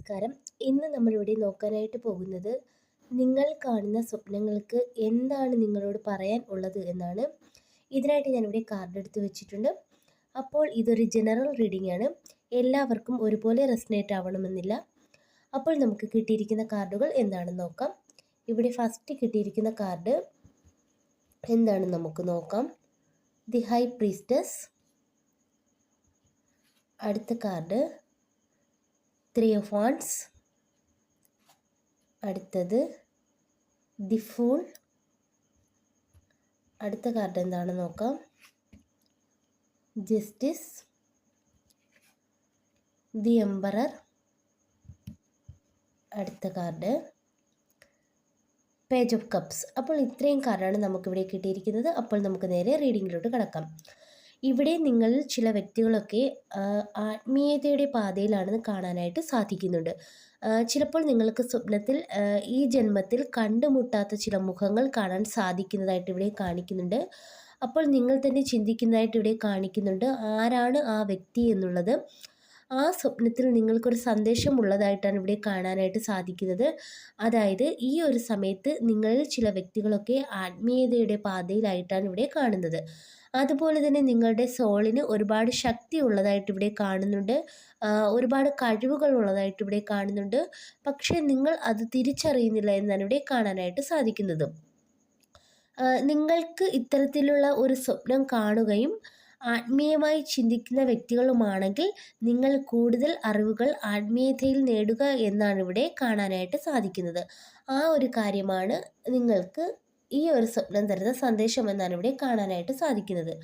നമസ്കാരം. ഇന്ന് നമ്മളിവിടെ നോക്കാനായിട്ട് പോകുന്നത് നിങ്ങൾ കാണുന്ന സ്വപ്നങ്ങൾക്ക് എന്താണ് നിങ്ങളോട് പറയാൻ ഉള്ളത് എന്നാണ്. ഇതിനായിട്ട് ഞാനിവിടെ കാർഡ് എടുത്ത് വെച്ചിട്ടുണ്ട്. അപ്പോൾ ഇതൊരു ജനറൽ റീഡിംഗ് ആണ്. എല്ലാവർക്കും ഒരുപോലെ റെസ്നേറ്റ് ആവണമെന്നില്ല. അപ്പോൾ നമുക്ക് കിട്ടിയിരിക്കുന്ന കാർഡുകൾ എന്താണെന്ന് നോക്കാം. ഇവിടെ ഫസ്റ്റ് കിട്ടിയിരിക്കുന്ന കാർഡ് എന്താണ് നമുക്ക് നോക്കാം. ദി ഹൈ പ്രീസ്റ്റസ് അടുത്ത കാർഡ് ത്രീ ഓഫ് വാൺസ് അടുത്തത് ദി ഫൂൾ അടുത്ത കാർഡ് എന്താണെന്ന് നോക്കാം. ജസ്റ്റിസ് ദി എംബറർ അടുത്ത കാർഡ് പേജ് ഓഫ് കപ്സ് അപ്പോൾ ഇത്രയും കാർഡാണ് നമുക്കിവിടെ കിട്ടിയിരിക്കുന്നത്. അപ്പോൾ നമുക്ക് നേരെ റീഡിങ്ങിലോട്ട് കിടക്കാം. ഇവിടെ നിങ്ങൾ ചില വ്യക്തികളൊക്കെ ആത്മീയതയുടെ പാതയിലാണെന്ന് കാണാനായിട്ട് സാധിക്കുന്നുണ്ട്. ചിലപ്പോൾ നിങ്ങൾക്ക് സ്വപ്നത്തിൽ ഈ ജന്മത്തിൽ കണ്ടുമുട്ടാത്ത ചില മുഖങ്ങൾ കാണാൻ സാധിക്കുന്നതായിട്ട് ഇവിടെ കാണിക്കുന്നുണ്ട്. അപ്പോൾ നിങ്ങൾ തന്നെ ചിന്തിക്കുന്നതായിട്ട് ഇവിടെ കാണിക്കുന്നുണ്ട്. ആരാണ് ആ വ്യക്തി എന്നുള്ളത്? ആ സ്വപ്നത്തിൽ നിങ്ങൾക്കൊരു സന്ദേശം ഉള്ളതായിട്ടാണ് ഇവിടെ കാണാനായിട്ട് സാധിക്കുന്നത്. അതായത് ഈ ഒരു സമയത്ത് നിങ്ങളിൽ ചില വ്യക്തികളൊക്കെ ആത്മീയതയുടെ പാതയിലായിട്ടാണ് ഇവിടെ കാണുന്നത്. അതുപോലെ തന്നെ നിങ്ങളുടെ സോളിന് ഒരുപാട് ശക്തി ഉള്ളതായിട്ട് ഇവിടെ കാണുന്നുണ്ട്. ഒരുപാട് കഴിവുകൾ ഉള്ളതായിട്ട് ഇവിടെ കാണുന്നുണ്ട്. പക്ഷേ നിങ്ങൾ അത് തിരിച്ചറിയുന്നില്ല എന്നാണ് ഇവിടെ കാണാനായിട്ട് സാധിക്കുന്നത്. നിങ്ങൾക്ക് ഇത്തരത്തിലുള്ള ഒരു സ്വപ്നം കാണുകയും ആത്മീയമായി ചിന്തിക്കുന്ന വ്യക്തികളുമാണെങ്കിൽ നിങ്ങൾ കൂടുതൽ അറിവുകൾ ആത്മീയതയിൽ നേടുക എന്നാണ് ഇവിടെ കാണാനായിട്ട് സാധിക്കുന്നത്. ആ ഒരു കാര്യമാണ് നിങ്ങൾക്ക് ഈ ഒരു സ്വപ്നം തരുന്ന സന്ദേശം എന്നാണ് ഇവിടെ കാണാനായിട്ട് സാധിക്കുന്നത്.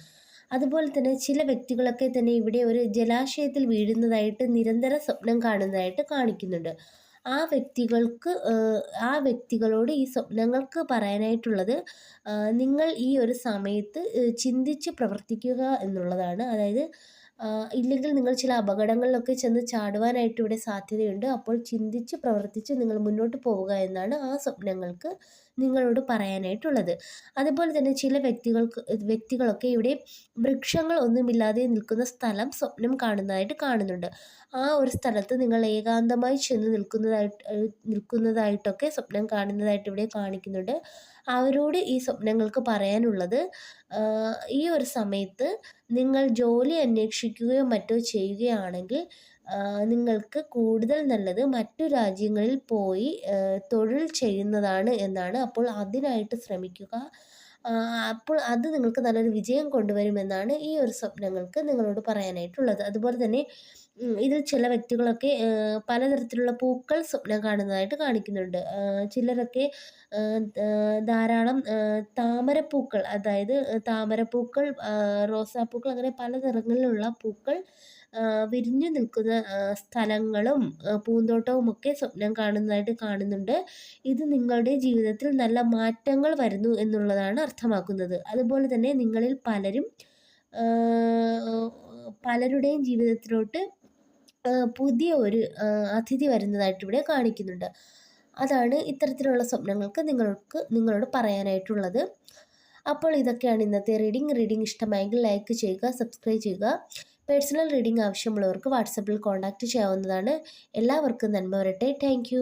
അതുപോലെ തന്നെ ചില വ്യക്തികളൊക്കെ തന്നെ ഇവിടെ ഒരു ജലാശയത്തിൽ വീഴുന്നതായിട്ട് നിരന്തര സ്വപ്നം കാണുന്നതായിട്ട് കാണിക്കുന്നുണ്ട്. ആ വ്യക്തികൾക്ക് ആ വ്യക്തികളോട് ഈ സ്വപ്നങ്ങൾക്ക് പറയാനായിട്ടുള്ളത് നിങ്ങൾ ഈ ഒരു സമയത്ത് ചിന്തിച്ച് പ്രവർത്തിക്കുക എന്നുള്ളതാണ്. അതായത് ഇല്ലെങ്കിൽ നിങ്ങൾ ചില അപകടങ്ങളിലൊക്കെ ചെന്ന് ചാടുവാനായിട്ട് ഇവിടെ സാധ്യതയുണ്ട്. അപ്പോൾ ചിന്തിച്ച് പ്രവർത്തിച്ച് നിങ്ങൾ മുന്നോട്ട് പോവുക എന്നാണ് ആ സ്വപ്നങ്ങൾക്ക് നിങ്ങളോട് പറയാനായിട്ടുള്ളത്. അതുപോലെ തന്നെ ചില വ്യക്തികൾക്ക് വ്യക്തികളൊക്കെ ഇവിടെ വൃക്ഷങ്ങൾ ഒന്നുമില്ലാതെ നിൽക്കുന്ന സ്ഥലം സ്വപ്നം കാണുന്നതായിട്ട് കാണുന്നുണ്ട്. ആ ഒരു സ്ഥലത്ത് നിങ്ങൾ ഏകാന്തമായി ചെന്ന് നിൽക്കുന്നതായിട്ട് നിൽക്കുന്നതായിട്ടൊക്കെ സ്വപ്നം കാണുന്നതായിട്ട് ഇവിടെ കാണിക്കുന്നുണ്ട്. അവരോട് ഈ സ്വപ്നങ്ങൾക്ക് പറയാനുള്ളത് ഈ ഒരു സമയത്ത് നിങ്ങൾ ജോലി അന്വേഷിക്കുകയോ മറ്റോ ചെയ്യുകയാണെങ്കിൽ നിങ്ങൾക്ക് കൂടുതൽ നല്ലത് മറ്റു രാജ്യങ്ങളിൽ പോയി തൊഴിൽ ചെയ്യുന്നതാണ് എന്നാണ്. അപ്പോൾ അതിനായിട്ട് ശ്രമിക്കുക. അപ്പോൾ അത് നിങ്ങൾക്ക് നല്ലൊരു വിജയം കൊണ്ടുവരുമെന്നാണ് ഈ ഒരു സ്വപ്നങ്ങൾക്ക് നിങ്ങളോട് പറയാനായിട്ടുള്ളത്. അതുപോലെ തന്നെ ഇതിൽ ചില വ്യക്തികളൊക്കെ പലതരത്തിലുള്ള പൂക്കൾ സ്വപ്നം കാണുന്നതായിട്ട് കാണിക്കുന്നുണ്ട്. ചിലരൊക്കെ ധാരാളം താമരപ്പൂക്കൾ അതായത് താമരപ്പൂക്കൾ റോസാപ്പൂക്കൾ അങ്ങനെ പല നിറങ്ങളിലുള്ള പൂക്കൾ വിരിഞ്ഞു നിൽക്കുന്ന സ്ഥലങ്ങളും പൂന്തോട്ടവും ഒക്കെ സ്വപ്നം കാണുന്നതായിട്ട് കാണുന്നുണ്ട്. ഇത് നിങ്ങളുടെ ജീവിതത്തിൽ നല്ല മാറ്റങ്ങൾ വരുന്നു എന്നുള്ളതാണ് അർത്ഥമാക്കുന്നത്. അതുപോലെ തന്നെ നിങ്ങളിൽ പലരും പലരുടെയും ജീവിതത്തിലോട്ട് പുതിയ ഒരു അതിഥി വരുന്നതായിട്ട് ഇവിടെ കാണിക്കുന്നുണ്ട്. അതാണ് ഇത്തരത്തിലുള്ള സ്വപ്നങ്ങൾക്ക് നിങ്ങൾക്ക് നിങ്ങളോട് പറയാനായിട്ടുള്ളത്. അപ്പോൾ ഇതൊക്കെയാണ് ഇന്നത്തെ റീഡിംഗ് റീഡിംഗ് ഇഷ്ടമായെങ്കിൽ ലൈക്ക് ചെയ്യുക സബ്സ്ക്രൈബ് ചെയ്യുക. പേഴ്സണൽ റീഡിംഗ് ആവശ്യമുള്ളവർക്ക് വാട്സപ്പിൽ കോൺടാക്റ്റ് ചെയ്യാവുന്നതാണ്. എല്ലാവർക്കും നന്മ വരട്ടെ. താങ്ക്